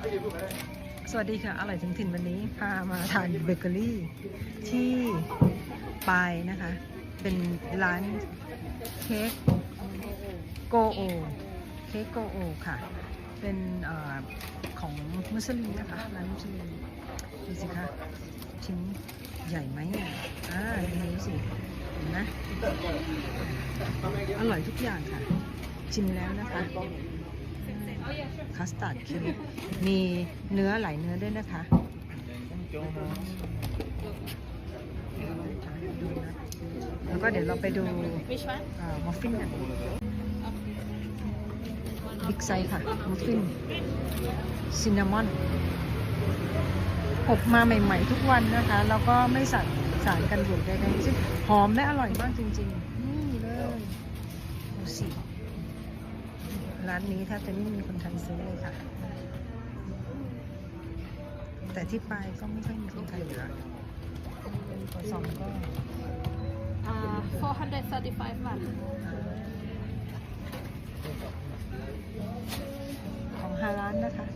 สวัสดีค่ะ อร่อยถึงถิ่นวันนี้พามาทานเบเกอรี่ที่ปายนะคะ เป็นร้านเค้กโกโอ เค้กโกโอค่ะ เป็นออของมุสลิมนะคะ ร้านมุสลิมดูสิคะชิ้นใหญ่ไหมอะอ่าดูสิเห็นไหมอร่อยทุกอย่างค่ะ ชิมแล้วนะคะ คัสตาร์ดเค้กมีเนื้อหลายเนื้อด้วยนะคะแล้วก็เดี๋ยวเราไปดู Which one? มัฟฟินกันบิ๊กไซส์ค่ะ มัฟฟินซินนามอนอบมาใหม่ ๆ ทุกวันนะคะ แล้วก็ไม่สั่สารกันบูดใดๆทั้งสิ้นหอมและอร่อยมากจริง ๆ นี่เลยดูสิ ร้านนี้แทบจะไม่มีคนไทยซื้อเลยค่ะ แต่ที่ปลายก็ไม่ค่อยมีคนไทยเหลือขอสองก็ Uh, 435 baht. ของฮาร้านนะคะ